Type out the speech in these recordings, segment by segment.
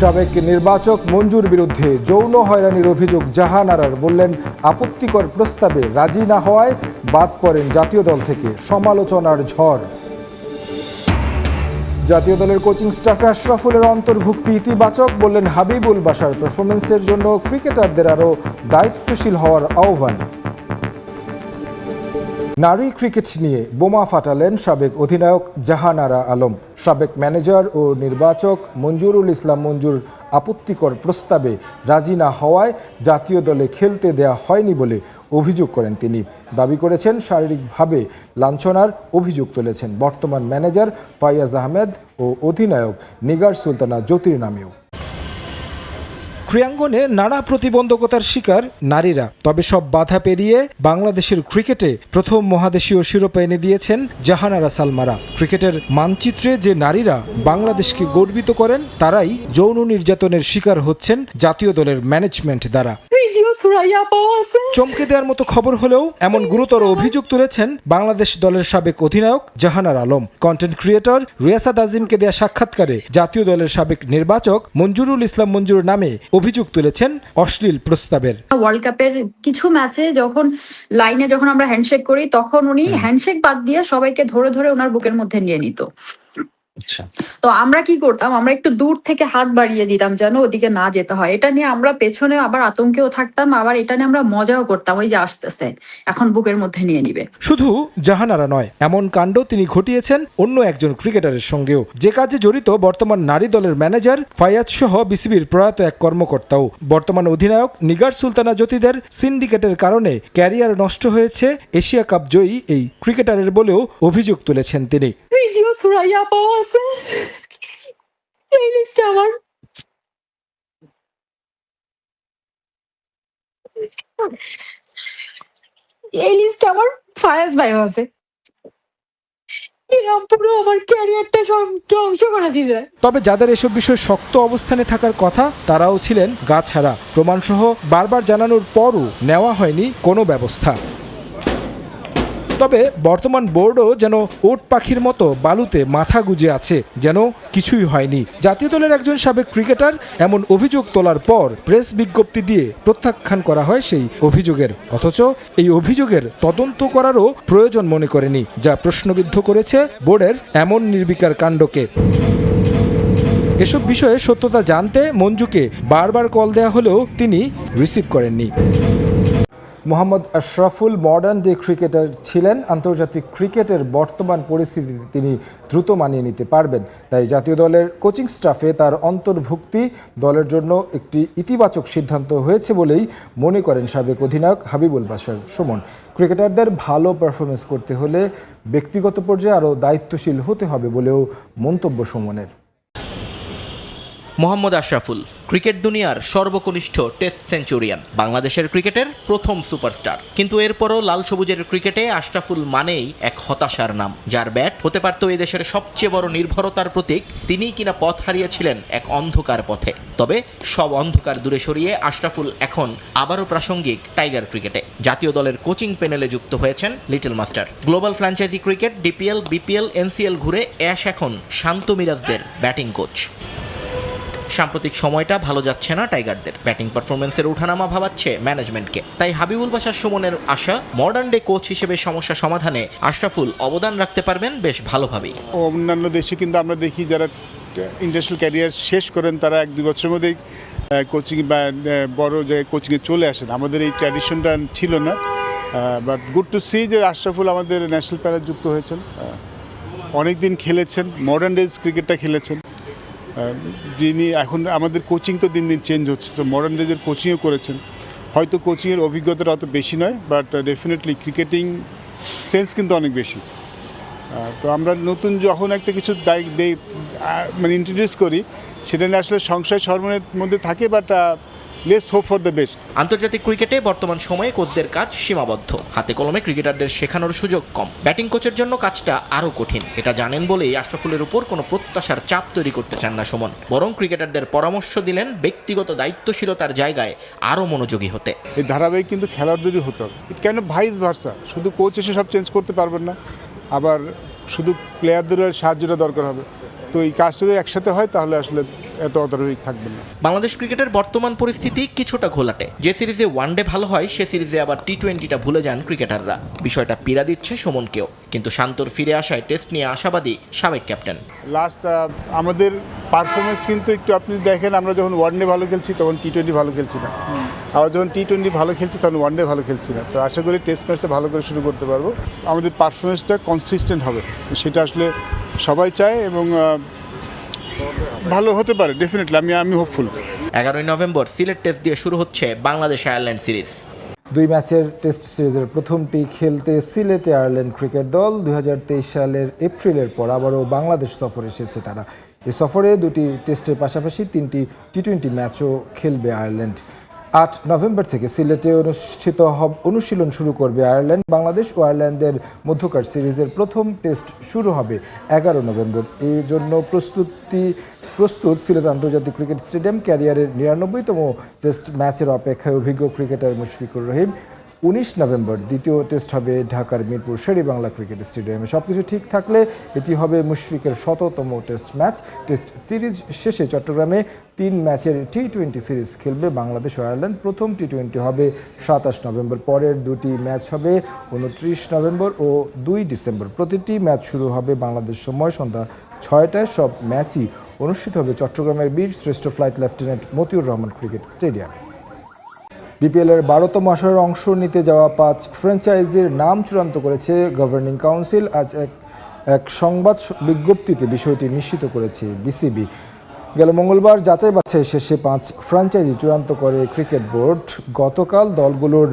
সাবেক নির্বাচক মঞ্জুর বিরুদ্ধে যৌন হয়রানির অভিযোগ জাহান আরার বললেন, আপত্তিকর প্রস্তাবে রাজি না হওয়ায় বাদ পড়েন জাতীয় দল থেকে সমালোচনার ঝড়। জাতীয় দলের কোচিং স্টাফে আশরাফুলের অন্তর্ভুক্তি ইতিবাচক বললেন, হাবিবুল বাসার পারফরমেন্সের জন্য ক্রিকেটারদের আরও দায়িত্বশীল হওয়ার আহ্বান। নারী ক্রিকেট নিয়ে বোমা ফাটালেন সাবেক অধিনায়ক জাহানারা আলম। সাবেক ম্যানেজার ও নির্বাচক মঞ্জুরুল ইসলাম মঞ্জুর আপত্তিকর প্রস্তাবে রাজি না হওয়ায় জাতীয় দলে খেলতে দেয়া হয়নি বলে অভিযোগ করেন তিনি। দাবি করেছেন, শারীরিকভাবে লাঞ্ছনার অভিযোগ তুলেছেন বর্তমান ম্যানেজার ফাইয়াজ আহমেদ ও অধিনায়ক নিগার সুলতানা জ্যোতির নামেও। ক্রীড়াঙ্গনে নানা প্রতিবন্ধকতার শিকার নারীরা। তবে সব বাধা পেরিয়ে বাংলাদেশের ক্রিকেটে প্রথম মহাদেশীয় শিরোপা এনে দিয়েছেন জাহানারা সালমারা। ক্রিকেটের মানচিত্রে যে নারীরা বাংলাদেশকে গর্বিত করেন, তারাই যৌন নির্যাতনের শিকার হচ্ছেন জাতীয় দলের ম্যানেজমেন্ট দ্বারা। সুরাইয়া পাওয়া আছে চমকে দেওয়ার মতো খবর হলেও এমন গুরুতর অভিযোগ তুলেছেন বাংলাদেশ দলের সাবেক অধিনায়ক জাহানার আলম। কন্টেন্ট ক্রিয়েটর রিয়াসাদ আজিমকে দেয়া সাক্ষাৎকারে জাতীয় দলের সাবেক নির্বাচক মঞ্জুরুল ইসলাম মঞ্জুর নামে অভিযোগ তুলেছেন অশ্লীল প্রস্তাবের। ওয়ার্ল্ড কাপের কিছু ম্যাচে যখন লাইনে যখন আমরা হ্যান্ডশেক করি তখন উনি হ্যান্ডশেক বাদ দিয়ে সবাইকে ধরে ধরে ওনার বুকের মধ্যে নিয়ে নিত। তো আমরা কি করতাম? আমরা একটু দূর থেকে হাত বাড়িয়ে দিতাম যেন ওদিকে না যেতে হয়। এটা নিয়ে আমরা পেছনে আবার আতঙ্কেও থাকতাম আবার এটা নিয়ে আমরা মজাও করতাম। ওই যে আসতেছে এখন বুকের মধ্যে নিয়ে নিবে। শুধু জাহানারা নয় এমন কাণ্ড তিনি ঘটিয়েছেন অন্য একজন ক্রিকেটারের সঙ্গেও। যে কাজে জড়িত বর্তমান নারী দলের ম্যানেজার ফায়াজ সহ বিসিবির প্রয়াত এক কর্মকর্তাও। বর্তমান অধিনায়ক নিগার সুলতানা জ্যোতিদের সিন্ডিকেটের কারণে ক্যারিয়ার নষ্ট হয়েছে এশিয়া কাপ জয়ী এই ক্রিকেটারের বলেও অভিযোগ তুলেছেন তিনি। রিজিও সুরাইয়া পাওয়া আছে এই লিস্টে আমার এই লিস্টে আমার ফায়াজ ভাইও আছে পুরো আমার ক্যারিয়ারটা ধ্বংস করে দিছে তবে যাদের এসব বিষয়ে শক্ত অবস্থানে থাকার কথা, তারাও ছিলেন গা ছাড়া প্রমাণসহ বারবার জানানোর পরও নেওয়া হয়নি কোনো ব্যবস্থা। তবে বর্তমান বোর্ডও যেন ওট পাখির মতো বালুতে মাথা গুজে আছে, যেন কিছুই হয়নি। জাতীয় দলের একজন সাবেক ক্রিকেটার এমন অভিযোগ তোলার পর প্রেস বিজ্ঞপ্তি দিয়ে প্রত্যাখ্যান করা হয় সেই অভিযোগের। অথচ এই অভিযোগের তদন্ত করারও প্রয়োজন মনে করেনি, যা প্রশ্নবিদ্ধ করেছে বোর্ডের এমন নির্বিকার কাণ্ডকে। এসব বিষয়ে সত্যতা জানতে মঞ্জুকে বারবার কল দেওয়া হলেও তিনি রিসিভ করেননি। Mohammad Ashraful modern day cricketer ছিলেন। আন্তর্জাতিক ক্রিকেটের বর্তমান পরিস্থিতিতে তিনি দ্রুত মানিয়ে নিতে পারবেন। তাই জাতীয় দলের কোচিং স্টাফে তার অন্তর্ভুক্তি দলের জন্য একটি ইতিবাচক সিদ্ধান্ত হয়েছে বলেই মনে করেন সাবেক অধিনায়ক হাবিবুল বাসার সুমন। ক্রিকেটারদের ভালো পারফরমেন্স করতে হলে ব্যক্তিগত পর্যায়ে আরও দায়িত্বশীল হতে হবে বলেও মন্তব্য সুমনের। মোহাম্মদ আশরাফুল, ক্রিকেট দুনিয়ার সর্বকনিষ্ঠ টেস্ট সেঞ্চুরিয়ান, বাংলাদেশের ক্রিকেটের প্রথম সুপারস্টার। কিন্তু এরপরও লাল সবুজের ক্রিকেটে আশরাফুল মানেই এক হতাশার নাম। যার ব্যাট হতে পারত এই দেশের সবচেয়ে বড় নির্ভরতার প্রতীক, তিনিই কিনা পথ হারিয়েছিলেন এক অন্ধকার পথে। তবে সব অন্ধকার দূরে সরিয়ে আশরাফুল এখন আবারও প্রাসঙ্গিক টাইগার ক্রিকেটে। জাতীয় দলের কোচিং প্যানেলে যুক্ত হয়েছেন little master. Global franchise cricket, DPL, BPL, NCL ঘুরে অ্যাশ এখন শান্ত মিরাজদের ব্যাটিং কোচ। সাম্প্রতিক সময়টা ভালো যাচ্ছে না টাইগারদের। ব্যাটিং পারফরমেন্সের উঠানামা ভাবাচ্ছে ম্যানেজমেন্টকে। তাই হাবিবুল বাসার সুমনের আশা, মডার্ন ডে কোচ হিসেবে সমস্যা সমাধানে আশরাফুল অবদান রাখতে পারবেন বেশ ভালোভাবেই। অন্যান্য দেশে কিন্তু আমরা দেখি যারা ইন্টারন্যাশনাল ক্যারিয়ার শেষ করেন, তারা এক দুই বছরের মধ্যেই কোচিং বা বড় জায়গায় কোচিংয়ে চলে আসেন। আমাদের এই ট্র্যাডিশনটা ছিল না বাট গুড টু সি যে আশরাফুল আমাদের ন্যাশনাল প্যারা যুক্ত হয়েছেন। অনেক দিন খেলেছেন মডার্ন ডেজ ক্রিকেটটা খেলেছেন। যিনি এখন আমাদের কোচিং তো দিন দিন চেঞ্জ হচ্ছে তো মডার্ন ডেজের কোচিংও করেছেন। হয়তো কোচিংয়ের অভিজ্ঞতাটা অত বেশি নয় বাট ডেফিনেটলি ক্রিকেটিং সেন্স কিন্তু অনেক বেশি। তো আমরা নতুন যখন একটা কিছু মানে ইন্ট্রোডিউস করি, সেটা নিয়ে আসলে সংসার সর্বনের মধ্যে থাকে but less hope for the best আন্তর্জাতিক ক্রিকেটে বর্তমান সময়ে কোচদের কাজ সীমাবদ্ধ। হাতে কলমে ক্রিকেটারদের শেখানোর সুযোগ কম। ব্যাটিং কোচের জন্য কাজটা আরও কঠিন। এটা জানেন বলেই আশরাফুলের উপর কোনো প্রত্যাশার চাপ তৈরি করতে চান না সুমন। বরং ক্রিকেটারদের পরামর্শ দিলেন ব্যক্তিগত দায়িত্বশীলতার জায়গায় আরও মনোযোগী হতে। এই ধারাবাহিক কিন্তু খেলোয়াড়দেরই হতে হবে। ইট কেন ভাইস ভার্সা শুধু কোচ এসে সব চেঞ্জ করতে পারবেন না। আবার শুধু প্লেয়ারদেরও সাহায্যটা দরকার হবে। তো এই কাজটা যদি একসাথে হয় তাহলে আসলে এত অধারাবাহিক থাকবে না। বাংলাদেশ ক্রিকেটের বর্তমান পরিস্থিতি কিছুটা ঘোলাটে। যে সিরিজে ওয়ানডে ভালো হয় সে সিরিজে আবার টি টোয়েন্টিটা ভুলে যান ক্রিকেটাররা। বিষয়টা পীড়া দিচ্ছে সুমনকেও। কিন্তু শান্তর ফিরে আসায় টেস্ট নিয়ে আশাবাদী সাবেক ক্যাপ্টেন লাস্ট আমাদের পারফরমেন্স কিন্তু একটু আপনি দেখেন আমরা যখন ওয়ান ডে ভালো খেলছি তখন টি টোয়েন্টি ভালো খেলছি না। আবার যখন টি টোয়েন্টি ভালো খেলছি তখন ওয়ান ডে ভালো খেলছি না। তো আশা করি টেস্ট ম্যাচটা ভালো করে শুরু করতে পারব। আমাদের পারফরমেন্সটা কনসিস্টেন্ট হবে। সেটা আসলে সবাই চায় এবং ভালো হতে পারে ডেফিনেটলি আমি আমি হোপফুল এগারোই নভেম্বর সিলেট টেস্ট দিয়ে শুরু হচ্ছে বাংলাদেশ আয়ারল্যান্ড সিরিজ। দুই ম্যাচের টেস্ট সিরিজের প্রথমটি খেলতে সিলেটে আয়ারল্যান্ড ক্রিকেট দল দুই হাজার তেইশ সালের এপ্রিলের পর আবারও বাংলাদেশ সফরে এসেছে তারা। এ সফরে দুটি টেস্টের পাশাপাশি তিনটি টি টোয়েন্টি ম্যাচও খেলবে আয়ারল্যান্ড। আট নভেম্বর থেকে সিলেটে অনুষ্ঠিত অনুশীলন শুরু করবে আয়ারল্যান্ড, বাংলাদেশ ও আয়ারল্যান্ডের মধ্যকার সিরিজের প্রথম টেস্ট শুরু হবে এগারো নভেম্বর। এই জন্য প্রস্তুতি, প্রস্তুত সিলেট আন্তর্জাতিক ক্রিকেট স্টেডিয়াম ক্যারিয়ারের নিরানব্বইতম টেস্ট ম্যাচের অপেক্ষায় অভিজ্ঞ ক্রিকেটার মুশফিকুর রহিম উনিশ নভেম্বর দ্বিতীয় টেস্ট হবে ঢাকার মিরপুর শেরি বাংলা ক্রিকেট স্টেডিয়ামে। সব কিছু ঠিক থাকলে এটি হবে মুশফিকের শততম টেস্ট ম্যাচ। টেস্ট সিরিজ শেষে চট্টগ্রামে তিন ম্যাচের টি টোয়েন্টি সিরিজ খেলবে বাংলাদেশ ও আয়ারল্যান্ড। প্রথম টি টোয়েন্টি হবে সাতাশ নভেম্বর, পরের দুটি ম্যাচ হবে উনত্রিশ নভেম্বর ও দুই ডিসেম্বর। প্রতিটি ম্যাচ শুরু হবে বাংলাদেশ সময় সন্ধ্যা ছয়টায়। সব ম্যাচই অনুষ্ঠিত হবে চট্টগ্রামের Bir Sreshtho flight lieutenant Motiur Rahman cricket স্টেডিয়ামে। বিপিএলের বারোতম আসরের অংশ নিতে যাওয়া পাঁচ ফ্র্যাঞ্চাইজির নাম চূড়ান্ত করেছে গভর্নিং কাউন্সিল আজ এক এক সংবাদ বিজ্ঞপ্তিতে বিষয়টি নিশ্চিত করেছে বিসিবি গেল মঙ্গলবার যাচাই বাছাই শেষে পাঁচ ফ্র্যাঞ্চাইজি চূড়ান্ত করে ক্রিকেট বোর্ড গতকাল দলগুলোর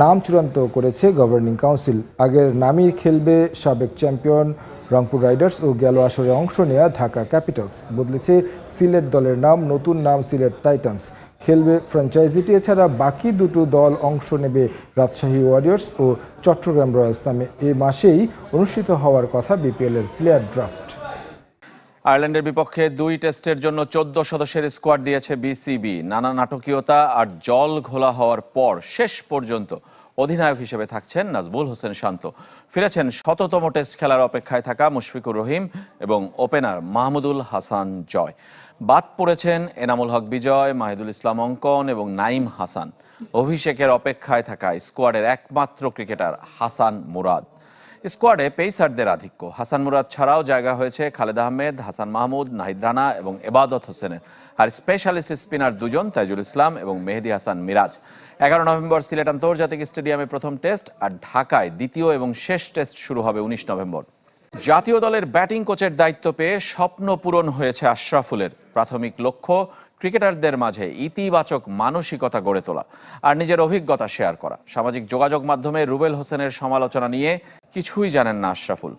নাম চূড়ান্ত করেছে গভর্নিং কাউন্সিল আগের নামই খেলবে সাবেক চ্যাম্পিয়ন রংপুর রাইডার্স ও গেল আসরে অংশ নেয়া ঢাকা ক্যাপিটালস। বদলেছে সিলেট দলের নাম, নতুন নাম সিলেট টাইটান্স। খেলবে ফ্র্যাঞ্চাইজিটি, এছাড়া বাকি দুটো দল অংশ নেবে রাজশাহী ওয়ারিয়র্স ও চট্টগ্রাম রয়্যালস। নামে এ মাসেই অনুষ্ঠিত হওয়ার কথা বিপিএলের প্লেয়ার ড্রাফট। আয়ারল্যান্ডের বিপক্ষে দুই টেস্টের জন্য চোদ্দ সদস্যের স্কোয়াড দিয়েছে বিসিবি। নানা নাটকীয়তা আর জল ঘোলা হওয়ার পর শেষ পর্যন্ত অধিনায়ক হিসেবে থাকছেন নাজবুল হোসেন শান্ত। ফিরেছেন শততম টেস্ট খেলার অপেক্ষায় থাকা মুশফিকুর রহিম এবং ওপেনার মাহমুদুল হাসান জয়। বাদ পড়েছেন এনামুল হক বিজয়, মাহিদুল ইসলাম অঙ্কন এবং নাইম হাসান। অভিষেকের অপেক্ষায় থাকা স্কোয়াডের একমাত্র ক্রিকেটার হাসান মুরাদ। স্কোয়াডে পেসারদের আধিক্য। হাসান মুরাদ ছাড়াও জায়গা হয়েছে খালেদ আহমেদ, হাসান মাহমুদ, নাহিদ রানা এবং এবাদত হোসেনের আর স্পেশালিস্ট স্পিনার দুজন, তাইজুল ইসলাম এবং মেহেদি হাসান মিরাজ। এগারো নভেম্বর সিলেট আন্তর্জাতিক স্টেডিয়ামে প্রথম টেস্ট আর ঢাকায় দ্বিতীয় এবং শেষ টেস্ট শুরু হবে উনিশ নভেম্বর। জাতীয় দলের ব্যাটিং কোচের দায়িত্ব পেয়ে স্বপ্ন পূরণ হয়েছে আশরাফুলের। প্রাথমিক লক্ষ্য ক্রিকেটারদের মাঝে ইতিবাচক মানসিকতা গড়ে তোলা আর নিজের অভিজ্ঞতা শেয়ার করা। সামাজিক যোগাযোগ মাধ্যমে রুবেল হোসেনের সমালোচনা নিয়ে কিছুই জানেন না আশরাফুল।